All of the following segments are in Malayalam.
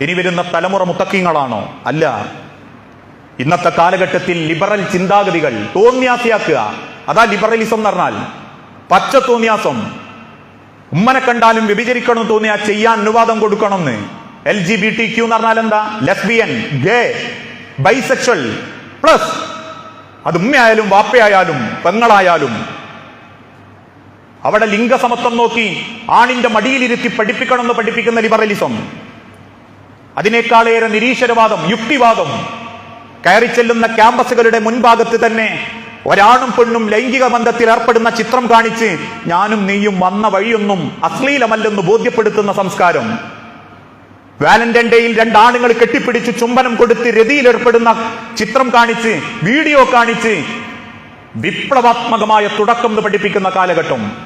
ഇനി വരുന്ന തലമുറ മുത്തക്കിങ്ങളാണോ? അല്ല. ഇന്നത്തെ കാലഘട്ടത്തിൽ ലിബറൽ ചിന്താഗതികൾ തോന്നിയാസിയാക്കുക. അതാ ലിബറലിസം എന്ന് പറഞ്ഞാൽ പച്ച തോന്നിയാസം. ഉമ്മനെ കണ്ടാലും വ്യഭിചരിക്കണം തോന്നിയാ ചെയ്യാൻ അനുവാദം കൊടുക്കണമെന്ന്. L G B T Q എന്ന് പറഞ്ഞാൽ എന്താ? Lesbian gay bisexual plus. അത് ഉമ്മയായാലും വാപ്പയായാലും പെങ്ങളായാലും. അവിടെ ലിംഗസമത്വം നോക്കി ആണിന്റെ മടിയിലിരുത്തി പഠിപ്പിക്കണമെന്ന് പഠിപ്പിക്കുന്ന ലിബറലിസം. അതിനേക്കാളേറെ നിരീശ്വരവാദം യുക്തിവാദം. കയറി ചെല്ലുന്ന ക്യാമ്പസുകളുടെ മുൻഭാഗത്ത് തന്നെ ഒരാണും പെണ്ണും ലൈംഗിക ബന്ധത്തിൽ ഏർപ്പെടുന്ന ചിത്രം കാണിച്ച് ഞാനും നീയും വന്ന വഴിയൊന്നും അശ്ലീലമല്ലെന്ന് ബോധ്യപ്പെടുത്തുന്ന സംസ്കാരം. വാലന്റൈൻ ഡേയിൽ രണ്ടാണുങ്ങൾ കെട്ടിപ്പിടിച്ച് ചുംബനം കൊടുത്ത് രതിയിൽ ഏർപ്പെടുന്ന ചിത്രം കാണിച്ച് വീഡിയോ കാണിച്ച് വിപ്ലവാത്മകമായ തുടക്കം പഠിപ്പിക്കുന്ന കാലഘട്ടം.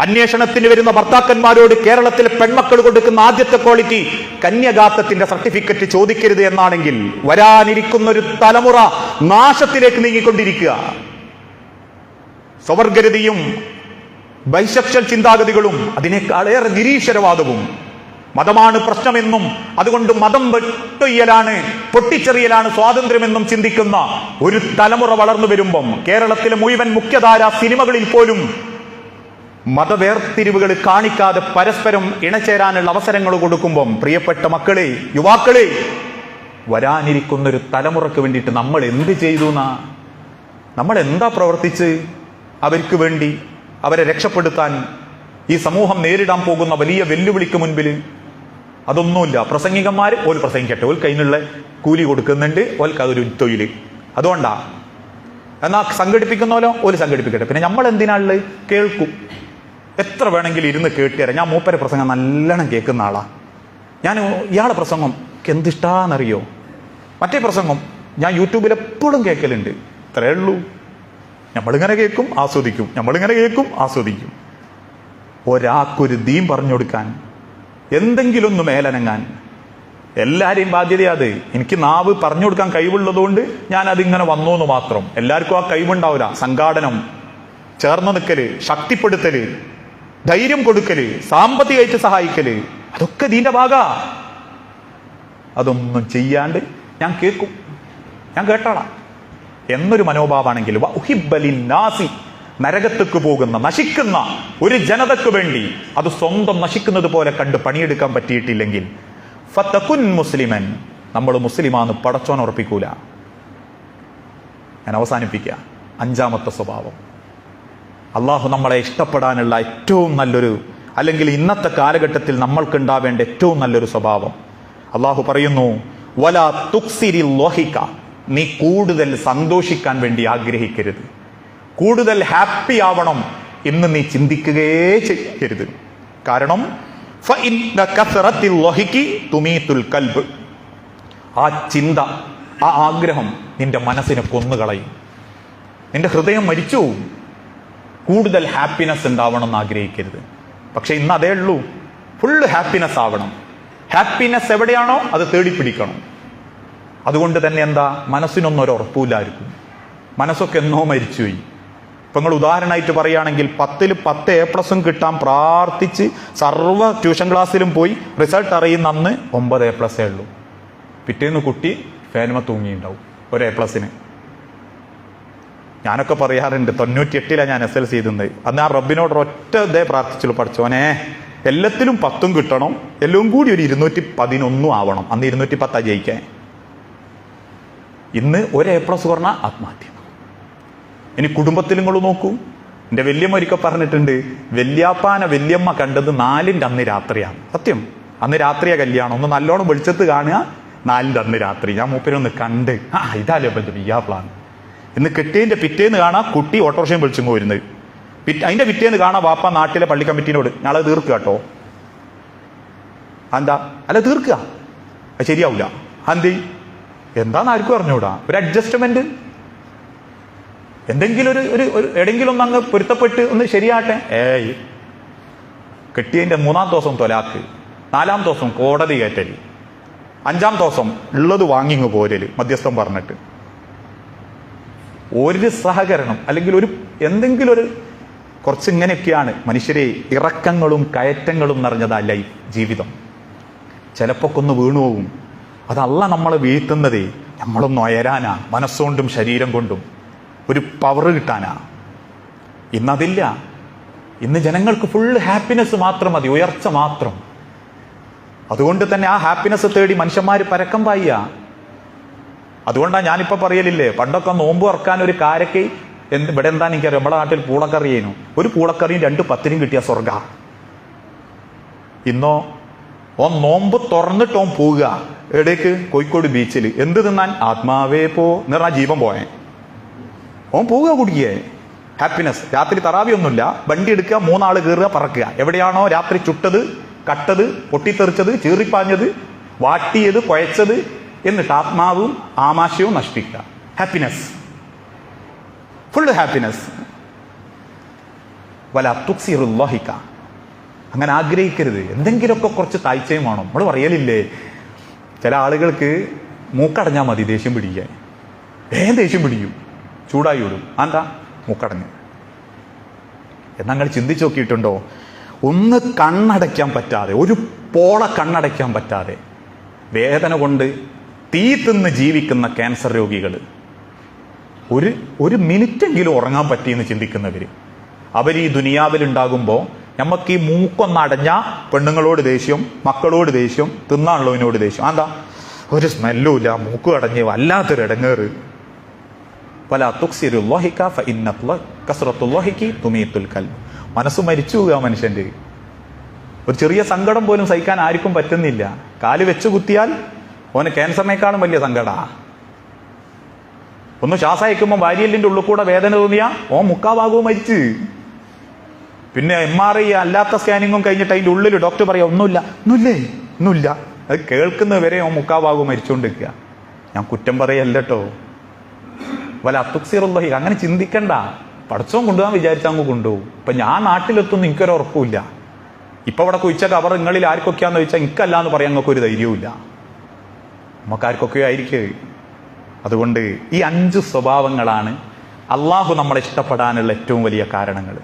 അന്വേഷണത്തിന് വരുന്ന ഭർത്താക്കന്മാരോട് കേരളത്തിലെ പെൺമക്കൾ കൊടുക്കുന്ന ആദ്യത്തെ ക്വാളിറ്റി കന്യകാത്തത്തിന്റെ സർട്ടിഫിക്കറ്റ് ചോദിക്കരുത് എന്നാണെങ്കിൽ വരാനിരിക്കുന്ന ഒരു തലമുറ നാശത്തിലേക്ക് നീങ്ങിക്കൊണ്ടിരിക്കുക. സ്വവർഗരതിയും ബൈസെക്ഷൽ ചിന്താഗതികളും അതിനേക്കാളേറെ നിരീശ്വരവാദവും. മതമാണ് പ്രശ്നമെന്നും അതുകൊണ്ട് മതം വെട്ടൊയ്യലാണ് പൊട്ടിച്ചെറിയലാണ് സ്വാതന്ത്ര്യമെന്നും ചിന്തിക്കുന്ന ഒരു തലമുറ വളർന്നു വരുമ്പം കേരളത്തിലെ മുഴുവൻ മുഖ്യധാര സിനിമകളിൽ പോലും മതവേർതിരിവുകൾ കാണിക്കാതെ പരസ്പരം ഇണചേരാനുള്ള അവസരങ്ങൾ കൊടുക്കുമ്പം പ്രിയപ്പെട്ട മക്കളെ യുവാക്കളെ വരാനിരിക്കുന്ന ഒരു തലമുറയ്ക്ക് വേണ്ടിയിട്ട് നമ്മൾ എന്ത് ചെയ്തു എന്നാ നമ്മൾ എന്താ പ്രവർത്തിച്ച് അവർക്ക് വേണ്ടി അവരെ രക്ഷപ്പെടുത്താൻ ഈ സമൂഹം നേരിടാൻ പോകുന്ന വലിയ വെല്ലുവിളിക്ക് മുൻപിൽ? അതൊന്നുമില്ല. പ്രസംഗികന്മാർ ഓൽ പ്രസംഗിക്കട്ടെ. ഓൽ കയ്യിലുള്ള കൂലി കൊടുക്കുന്നുണ്ട്. ഓൽക്ക് അതൊരു തൊഴിൽ അതുകൊണ്ടാ. എന്നാ സംഘടിപ്പിക്കുന്നോലോ ഓൽ സംഘടിപ്പിക്കട്ടെ. പിന്നെ നമ്മൾ എന്തിനാണ് കേൾക്കും. എത്ര വേണമെങ്കിലും ഇരുന്ന് കേട്ടിയാരാ ഞാൻ മൂപ്പരെ പ്രസംഗം നല്ലോണം കേൾക്കുന്ന ആളാ. ഞാൻ ഇയാളെ പ്രസംഗം എന്തിഷ്ടാന്നറിയോ? മറ്റേ പ്രസംഗം ഞാൻ യൂട്യൂബിൽ എപ്പോഴും കേൾക്കലുണ്ട്. ഇത്രയേ ഉള്ളൂ. നമ്മളിങ്ങനെ കേൾക്കും ആസ്വദിക്കും. നമ്മളിങ്ങനെ കേൾക്കും ആസ്വദിക്കും. ഒരാൾക്കൊരു ദീം പറഞ്ഞു കൊടുക്കാൻ എന്തെങ്കിലും ഒന്ന് മേലനങ്ങാൻ. എല്ലാരെയും ബാധ്യതയാതെ എനിക്ക് നാവ് പറഞ്ഞു കൊടുക്കാൻ കഴിവുള്ളതുകൊണ്ട് ഞാൻ അതിങ്ങനെ വന്നു എന്ന് മാത്രം. എല്ലാവർക്കും ആ കഴിവുണ്ടാവില്ല. സംഘാടനം ചേർന്ന് നിൽക്കൽ ശക്തിപ്പെടുത്തൽ. ധൈര്യം കൊടുക്കൽ സാമ്പത്തികമായിട്ട് സഹായിക്കൽ അതൊക്കെ ഇതിന്റെ ഭാഗ. അതൊന്നും ചെയ്യാണ്ട് ഞാൻ കേൾക്കും. ഞാൻ കേട്ടാളാ. എന്നൊരു വഉഹിബ്ബലിൻ നാസി നരകത്തേക്ക് പോകുന്ന നശിക്കുന്ന ഒരു ജനതക്ക് വേണ്ടി അത് സ്വന്തം നശിക്കുന്നത് പോലെ കണ്ട് പണിയെടുക്കാൻ പറ്റിയിട്ടില്ലെങ്കിൽ ഫത്തകുൻ മുസ്ലിമൻ നമ്മൾ മുസ്ലിമാന്ന് പടച്ചോൻ ഉറപ്പിക്കൂല. ഞാൻ അവസാനിപ്പിക്കുക അഞ്ചാമത്തെ സ്വഭാവം. അള്ളാഹു നമ്മളെ ഇഷ്ടപ്പെടാനുള്ള ഏറ്റവും നല്ലൊരു അല്ലെങ്കിൽ ഇന്നത്തെ കാലഘട്ടത്തിൽ നമ്മൾക്കുണ്ടാവേണ്ട ഏറ്റവും നല്ലൊരു സ്വഭാവം. അള്ളാഹു പറയുന്നു വല തുക്സിരി ലോഹിക്ക. നീ കൂടുതൽ സന്തോഷിക്കാൻ വേണ്ടി ആഗ്രഹിക്കരുത്. കൂടുതൽ ഹാപ്പി ആവണം എന്ന് നീ ചിന്തിക്കുകയേ ചെയ്യരുത്. കാരണം കൽബ്. ആ ചിന്ത ആ ആഗ്രഹം നിന്റെ മനസ്സിനെ കൊന്നുകളയും. നിന്റെ ഹൃദയം മരിച്ചു. കൂടുതൽ ഹാപ്പിനെസ് ഉണ്ടാവണം എന്ന് ആഗ്രഹിക്കരുത്. പക്ഷെ ഇന്ന് അതേ ഉള്ളൂ. ഫുള്ള് ഹാപ്പിനെസ് ആവണം. ഹാപ്പിനെസ് എവിടെയാണോ അത് തേടിപ്പിടിക്കണം. അതുകൊണ്ട് തന്നെ എന്താ? മനസ്സിനൊന്നും ഒരു ഉറപ്പില്ലായിരിക്കും മനസ്സൊക്കെ എന്നോ മരിച്ചുപോയി. ഇപ്പൊ നിങ്ങൾ ഉദാഹരണമായിട്ട് പറയുകയാണെങ്കിൽ പത്തിൽ പത്ത് എ പ്ലസും കിട്ടാൻ പ്രാർത്ഥിച്ച് സർവ ട്യൂഷൻ ക്ലാസ്സിലും പോയി റിസൾട്ട് അറിയുന്ന അന്ന് ഒമ്പത് എ പ്ലസ് ഉള്ളൂ. പിറ്റേന്ന് കുട്ടി ഫാനുമ തൂങ്ങിയിട്ടുണ്ടാവും. ഒരു എ പ്ലസിന് ഞാനൊക്കെ പറയാറുണ്ട് തൊണ്ണൂറ്റിയെട്ടിലാണ് ഞാൻ എസ് എൽ സി ചെയ്തത് അന്ന് ആ റബ്ബിനോട് ഒറ്റ ഇതേ പ്രാർത്ഥിച്ചുള്ളൂ പഠിച്ചോനെ എല്ലാത്തിലും പത്തും കിട്ടണം എല്ലാം കൂടി ഒരു ഇരുന്നൂറ്റി പതിനൊന്നും ആവണം. അന്ന് ഇരുന്നൂറ്റി പത്താ ജയിക്കാൻ ഇന്ന് ഒരു എ പ്ലസ് പറഞ്ഞാൽ ആത്മഹത്യ. ഇനി കുടുംബത്തിൽ നിങ്ങൾ നോക്കൂ. എന്റെ വല്യമ്മ ഒരിക്കൽ പറഞ്ഞിട്ടുണ്ട് വല്യാപ്പാന വല്യമ്മ കണ്ടത് നാലിന്റെ അന്ന് രാത്രിയാണ്. സത്യം. അന്ന് രാത്രിയാ കല്യാണം. ഒന്ന് നല്ലോണം വെളിച്ചത്ത് കാണുക നാലിന്റെ അന്ന് രാത്രി. ഞാൻ മൂപ്പരൊന്ന് കണ്ട് ആ ഇതാലേ ആ ബിയാപ്ലാണ് ഇന്ന് കെട്ടിയതിന്റെ പിറ്റേന്ന് കാണാം കുട്ടി ഓട്ടോറിക്ഷയും വിളിച്ചും വരുന്നത് പിറ്റ് അതിന്റെ പിറ്റേന്ന് കാണാം വാപ്പ നാട്ടിലെ പള്ളി കമ്മിറ്റിനോട് നാളെ തീർക്കുക കേട്ടോ. എന്താ അല്ല തീർക്കുക. അത് ശരിയാവില്ല അന്തി എന്താന്ന് ആർക്കും അറിഞ്ഞൂടാ ഒരു അഡ്ജസ്റ്റ്മെന്റ് എന്തെങ്കിലും ഒരു ഒരു എടെങ്കിലും ഒന്ന് അങ്ങ് പൊരുത്തപ്പെട്ട് ഒന്ന് ശരിയാട്ടെ ഏയ്. കെട്ടിയതിന്റെ മൂന്നാം ദിവസം തൊലാക്ക് നാലാം ദിവസം കോടതി കയറ്റൽ അഞ്ചാം ദിവസം ഉള്ളത് വാങ്ങിങ്ങ് പോരൽ മധ്യസ്ഥം പറഞ്ഞിട്ട്. ഒരു സഹകരണം അല്ലെങ്കിൽ ഒരു എന്തെങ്കിലും ഒരു കുറച്ച് ഇങ്ങനെയൊക്കെയാണ് മനുഷ്യരെ ഇറക്കങ്ങളും കയറ്റങ്ങളും നിറഞ്ഞതാ ലൈഫ് ജീവിതം. ചിലപ്പോൾ ഒന്ന് വീണു പോകും അതല്ല നമ്മളെ വീഴ്ത്തുന്നത്. നമ്മളൊന്ന് ഉയരാനാ മനസ്സുകൊണ്ടും ശരീരം കൊണ്ടും. ഒരു പവർ കിട്ടാനാ. ഇന്നതില്ല. ഇന്ന് ജനങ്ങൾക്ക് ഫുൾ ഹാപ്പിനെസ് മാത്രം മതി ഉയർച്ച മാത്രം. അതുകൊണ്ട് തന്നെ ആ ഹാപ്പിനെസ് തേടി മനുഷ്യന്മാർ പരക്കം പായ്യ അതുകൊണ്ടാണ് ഞാനിപ്പോൾ പറയലില്ലേ പണ്ടൊക്കെ നോമ്പ് ഇറക്കാൻ ഒരു കാരക്കെ എന്ത് ഇവിടെ എന്താ എനിക്കറിയാം. നമ്മുടെ നാട്ടിൽ പൂളക്കറി ചെയ്യുന്നു ഒരു പൂളക്കറിയും രണ്ട് പത്തിനും കിട്ടിയ സ്വർഗ ഇന്നോ ഓ നോമ്പ് തുറന്നിട്ടോ പോവുക. എവിടേക്ക്? കോഴിക്കോട് ബീച്ചിൽ എന്ത് തിന്നാൻ? ആത്മാവേ പോ. എന്ന് ജീവൻ പോയേ. ഓൻ പോവുക കുടിക്കേ. ഹാപ്പിനെസ് രാത്രി തറാവിയൊന്നുമില്ല. വണ്ടി എടുക്കുക മൂന്നാൾ കയറുക പറക്കുക. എവിടെയാണോ രാത്രി ചുട്ടത് കട്ടത് പൊട്ടിത്തെറിച്ചത് ചീറിപ്പാഞ്ഞത് വാട്ടിയത് കുഴച്ചത് എന്നിട്ട് ആത്മാവും ആമാശയവും നശിപ്പിക്കുക. ഹാപ്പിനെസ് ഫുൾ ഹാപ്പിനെസ് വല തുക്സിറുല്ലാഹിക്ക അങ്ങനെ ആഗ്രഹിക്കരുത്. എന്തെങ്കിലുമൊക്കെ കുറച്ച് താഴ്ചയും വേണം. നമ്മൾ പറയലില്ലേ? ചില ആളുകൾക്ക് മൂക്കടഞ്ഞാൽ മതി ദേഷ്യം പിടിക്കാൻ. ഏം ദേഷ്യം പിടിക്കും. ചൂടായി വിടും എന്താ മൂക്കടഞ്ഞ്. എന്നങ്ങൾ ചിന്തിച്ചു നോക്കിയിട്ടുണ്ടോ? ഒന്ന് കണ്ണടയ്ക്കാൻ പറ്റാതെ ഒരു പോള കണ്ണടയ്ക്കാൻ പറ്റാതെ വേദന കൊണ്ട് തീ തിന്ന് ജീവിക്കുന്ന ക്യാൻസർ രോഗികൾ ഒരു ഒരു മിനിറ്റെങ്കിലും ഉറങ്ങാൻ പറ്റിയെന്ന് ചിന്തിക്കുന്നവർ അവർ ഈ ദുനിയാവിലുണ്ടാകുമ്പോൾ നമുക്ക് ഈ മൂക്കൊന്നടഞ്ഞ പെണ്ണുങ്ങളോട് ദേഷ്യം മക്കളോട് ദേഷ്യം തിന്നാനുള്ളവനോട് ദേഷ്യം. എന്താ ഒരു സ്മെല്ലും ഇല്ല മൂക്ക് അടഞ്ഞ് വല്ലാത്തൊരു ഇടങ്ങേറ് പല തുക്സിറുല്ലാഹിക്ക കസറത്തുല്ലാഹിക്ക് തുമീത്തുൽ കൽ മനസ്സ് മരിച്ചു പോകുക മനുഷ്യന്റെ. ഒരു ചെറിയ സങ്കടം പോലും സഹിക്കാൻ ആർക്കും പറ്റുന്നില്ല. കാൽ വെച്ചു കുത്തിയാൽ ഓന് ക്യാൻസറിനേക്കാളും വലിയ സങ്കടാ. ഒന്ന് ശ്വാസയക്കുമ്പോൾ വാരിയല്ലിന്റെ ഉള്ളിൽ കൂടെ വേദന തോന്നിയാ ഓ മുക്കാഭാഗവും മരിച്ച്. പിന്നെ എം ആർ ഐ അല്ലാത്ത സ്കാനിങ്ങും കഴിഞ്ഞിട്ട് അതിന്റെ ഉള്ളിൽ ഡോക്ടർ പറയാം ഒന്നുമില്ല ഒന്നുമില്ലേ? ഒന്നുമില്ല. അത് കേൾക്കുന്ന വരെ ഓ മുക്കാഭാഗവും മരിച്ചുകൊണ്ടിരിക്കുക ഞാൻ കുറ്റം പറയല്ല വല്ല അത്തുക്സിറുള്ളഹി അങ്ങനെ ചിന്തിക്കണ്ട. പഠിച്ചോൻ കൊണ്ടുപോകാൻ വിചാരിച്ചാൽ കൊണ്ടുപോകും. ഇപ്പൊ ഞാൻ നാട്ടിലെത്തുന്നു എനിക്കൊരു ഉറപ്പില്ല ഇപ്പൊ അവിടെ കുഴിച്ച കവർ നിങ്ങളിൽ ആർക്കൊക്കെയാന്ന് ചോദിച്ചാൽ എനിക്കല്ല എന്ന് പറയാൻ ഒരു ധൈര്യവുമില്ല. നമുക്കാർക്കൊക്കെയോ ആയിരിക്കേ അതുകൊണ്ട് ഈ അഞ്ച് സ്വഭാവങ്ങളാണ് അള്ളാഹു നമ്മളെ ഇഷ്ടപ്പെടാനുള്ള ഏറ്റവും വലിയ കാരണങ്ങൾ.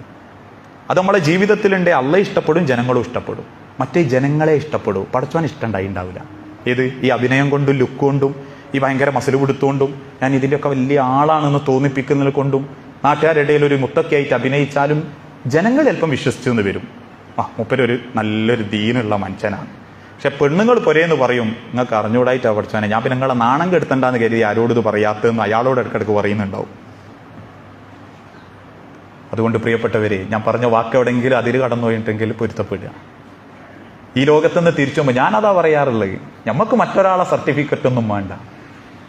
അത് നമ്മളെ ജീവിതത്തിലുണ്ട് അല്ല ഇഷ്ടപ്പെടും ജനങ്ങളും ഇഷ്ടപ്പെടും. മറ്റേ ജനങ്ങളെ ഇഷ്ടപ്പെടും. പഠിച്ചവൻ ഇഷ്ടമുണ്ടായി ഉണ്ടാവില്ല. ഏത്? ഈ അഭിനയം കൊണ്ടും ലുക്ക് കൊണ്ടും ഈ ഭയങ്കര മസിൽ കൊടുത്തുകൊണ്ടും ഞാൻ ഇതിന്റെയൊക്കെ വലിയ ആളാണെന്ന് തോന്നിപ്പിക്കുന്നത് കൊണ്ടും നാട്ടുകാരുടെ ഇടയിൽ ഒരു മുത്തൊക്കെ ആയിട്ട് അഭിനയിച്ചാലും ജനങ്ങൾ ചിലപ്പം വിശ്വസിച്ചു എന്ന് വരും. ആ മൂപ്പരൊരു നല്ലൊരു ദീനുള്ള മനുഷ്യനാണ്. പക്ഷെ പെണ്ണുങ്ങൾ പൊരേന്ന് പറയും. നിങ്ങൾക്ക് അറിഞ്ഞൂടായിട്ട് പഠിച്ചവനെ. ഞാൻ പിന്നെ നിങ്ങളെ നാണം കെടുത്തണ്ടെന്ന് കരുതി ആരോട് ഇത് പറയാത്തതെന്ന് അയാളോട് ഇടക്കിടക്ക് പറയുന്നുണ്ടാവും. അതുകൊണ്ട് പ്രിയപ്പെട്ടവരെ ഞാൻ പറഞ്ഞ വാക്ക് എവിടെയെങ്കിലും അതിൽ കടന്നു പോയിട്ടുണ്ടെങ്കിൽ പൊരുത്തപ്പെടുക. ഈ ലോകത്തുനിന്ന് തിരിച്ചുമ്പോൾ പോകുമ്പോൾ ഞാനതാ പറയാറുള്ളത്. നമുക്ക് മറ്റൊരാളെ സർട്ടിഫിക്കറ്റ് ഒന്നും വേണ്ട.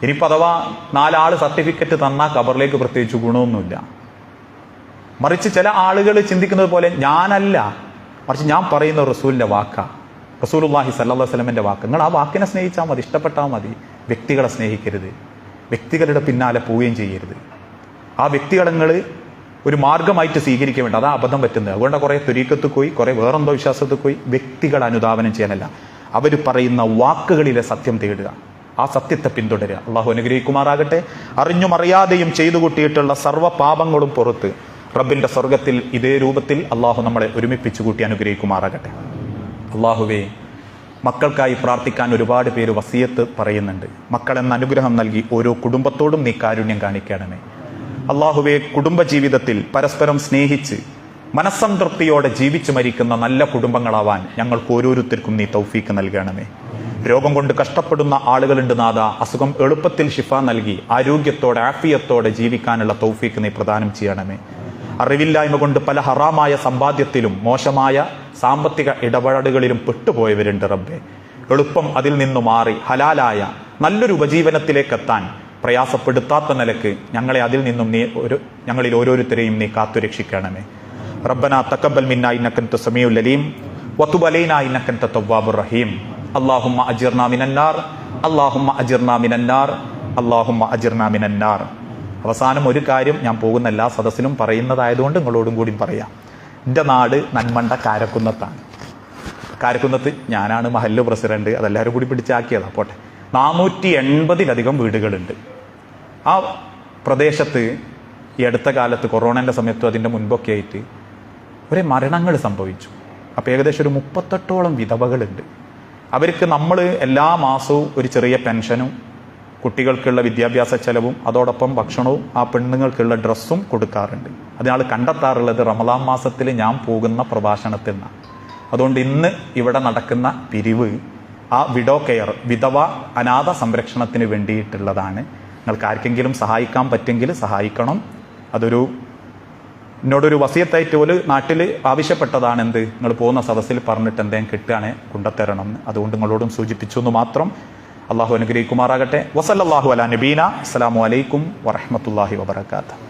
ഇനിയിപ്പോൾ അഥവാ നാലാൾ സർട്ടിഫിക്കറ്റ് തന്നാൽ കബറിലേക്ക് പ്രത്യേകിച്ച് ഗുണമൊന്നുമില്ല. മറിച്ച് ചില ആളുകൾ ചിന്തിക്കുന്നത് പോലെ ഞാനല്ല. മറിച്ച് ഞാൻ പറയുന്ന റസൂലിന്റെ വാക്കാ. റസൂലുല്ലാഹി സല്ലാ വസ്ലമിന്റെ വാക്ക് നിങ്ങൾ ആ വാക്കിനെ സ്നേഹിച്ചാൽ മതി ഇഷ്ടപ്പെട്ടാൽ മതി. വ്യക്തികളെ സ്നേഹിക്കരുത്. വ്യക്തികളുടെ പിന്നാലെ പോവുകയും ചെയ്യരുത്. ആ വ്യക്തികളെ നിങ്ങൾ ഒരു മാർഗമായിട്ട് സ്വീകരിക്കാൻ വേണ്ട അതാ അബദ്ധം പറ്റുന്നത്. അതുകൊണ്ട് കുറേ തുരീക്കത്ത് പോയി കുറേ വേറെന്തോ വിശ്വാസത്തിൽ പോയി വ്യക്തികൾ അനുധാവനം ചെയ്യാനല്ല. അവർ പറയുന്ന വാക്കുകളിലെ സത്യം തേടുക. ആ സത്യത്തെ പിന്തുടരുക. അള്ളാഹു അനുഗ്രഹിക്കുമാറാകട്ടെ. അറിഞ്ഞും അറിയാതെയും ചെയ്തു കൂട്ടിയിട്ടുള്ള സർവ പാപങ്ങളും പുറത്ത് റബ്ബിന്റെ സ്വർഗത്തിൽ ഇതേ രൂപത്തിൽ അള്ളാഹു നമ്മളെ ഒരുമിപ്പിച്ചു കൂട്ടി അനുഗ്രഹിക്കുമാറാകട്ടെ. അള്ളാഹുവേ മക്കൾക്കായി പ്രാർത്ഥിക്കാൻ ഒരുപാട് പേര് വസീയത്ത് പറയുന്നുണ്ട്. മക്കളെന്ന അനുഗ്രഹം നൽകി ഓരോ കുടുംബത്തോടും നീ കാരുണ്യം കാണിക്കണമേ. അള്ളാഹുവെ കുടുംബജീവിതത്തിൽ പരസ്പരം സ്നേഹിച്ച് മനസ്സംതൃപ്തിയോടെ ജീവിച്ചു മരിക്കുന്ന നല്ല കുടുംബങ്ങളാവാൻ ഞങ്ങൾക്ക് ഓരോരുത്തർക്കും നീ തൗഫീക്ക് നൽകണമേ. രോഗം കൊണ്ട് കഷ്ടപ്പെടുന്ന ആളുകളുണ്ട് നാഥ അസുഖം എളുപ്പത്തിൽ ഷിഫ നൽകി ആരോഗ്യത്തോടെ ആഫിയത്തോടെ ജീവിക്കാനുള്ള തൗഫീക്ക് നീ പ്രദാനം ചെയ്യണമേ. അറിവില്ലായ്മ കൊണ്ട് പല ഹറാമായ സമ്പാദ്യത്തിലും മോശമായ സാമ്പത്തിക ഇടപാടുകളിലും പെട്ടുപോയവരുണ്ട് റബ്ബെ. എളുപ്പം അതിൽ നിന്നു മാറി ഹലാലായ നല്ലൊരു ഉപജീവനത്തിലേക്ക് എത്താൻ പ്രയാസപ്പെടുത്താത്ത നിലയ്ക്ക് ഞങ്ങളെ അതിൽ നിന്നും നീ ഒരു ഞങ്ങളിൽ ഓരോരുത്തരെയും നീ കാത്തുരക്ഷിക്കണമേ. റബ്ബന തക്കബൽ മിന്ന ഇന്നക്കൻ സമീഉൽ അലീം. വതുബ് അലൈന ഇന്നക്കൻ തവ്വാബുർ റഹീം. അള്ളാഹുമ്മ അജിർന മിനന്നാർ അള്ളാഹുമ്മ അജിർന മിനന്നാർ അള്ളാഹുമ്മ അജിർന മിനന്നാർ അവസാനം ഒരു കാര്യം ഞാൻ പോകുന്ന എല്ലാ സദസ്സിനും പറയുന്നതായതുകൊണ്ട് നിങ്ങളോടും കൂടി പറയാം. എന്റെ നാട് നന്മണ്ട കാരക്കുന്നത്താണ്. കാരക്കുന്നത്ത് ഞാനാണ് മഹല്ല് പ്രസിഡന്റ് അതെല്ലാവരും കൂടി പിടിച്ചാക്കിയതാണ് പോട്ടെ. നാനൂറ്റി എൺപതിലധികം വീടുകളുണ്ട്. ആ പ്രദേശത്ത് ഈ അടുത്ത കാലത്ത് കൊറോണന്റെ സമയത്തും അതിന്റെ മുൻപൊക്കെ ആയിട്ട് ഒരേ മരണങ്ങൾ സംഭവിച്ചു. അപ്പോൾ ഏകദേശം ഒരു മുപ്പത്തെട്ടോളം വിധവകളുണ്ട്. അവർക്ക് നമ്മൾ എല്ലാ മാസവും ഒരു ചെറിയ പെൻഷനും കുട്ടികൾക്കുള്ള വിദ്യാഭ്യാസ ചെലവും അതോടൊപ്പം ഭക്ഷണവും ആ പെണ്ണുങ്ങൾക്കുള്ള ഡ്രസ്സും കൊടുക്കാറുണ്ട്. അതിനാൾ കണ്ടെത്താറുള്ളത് റമദാൻ മാസത്തിൽ ഞാൻ പോകുന്ന പ്രഭാഷണത്തിൽ നിന്നാണ്. അതുകൊണ്ട് ഇന്ന് ഇവിടെ നടക്കുന്ന പിരിവ് ആ വിഡോ കെയർ വിധവ അനാഥ സംരക്ഷണത്തിന് വേണ്ടിയിട്ടുള്ളതാണ്. നിങ്ങൾക്ക് ആർക്കെങ്കിലും സഹായിക്കാൻ പറ്റുമെങ്കിൽ സഹായിക്കണം. അതൊരു എന്നോടൊരു വസിയത്തായിട്ട് പോലും നാട്ടിൽ ആവശ്യപ്പെട്ടതാണ് എന്ത്? നിങ്ങൾ പോകുന്ന സദസ്സിൽ പറഞ്ഞിട്ട് എന്തെങ്കിലും കിട്ടുകയാണെങ്കിൽ കൊണ്ടുത്തരണം അതുകൊണ്ട് നിങ്ങളോടും സൂചിപ്പിച്ചു എന്ന് മാത്രം അള്ളാഹു അനുഗ്രഹിക്കുമാറാകട്ടെ. വസല്ലാഹു അല നബീന. അസ്സലാമു അലൈക്കും വറഹമത്തല്ലാഹി വബർക്കാത്ത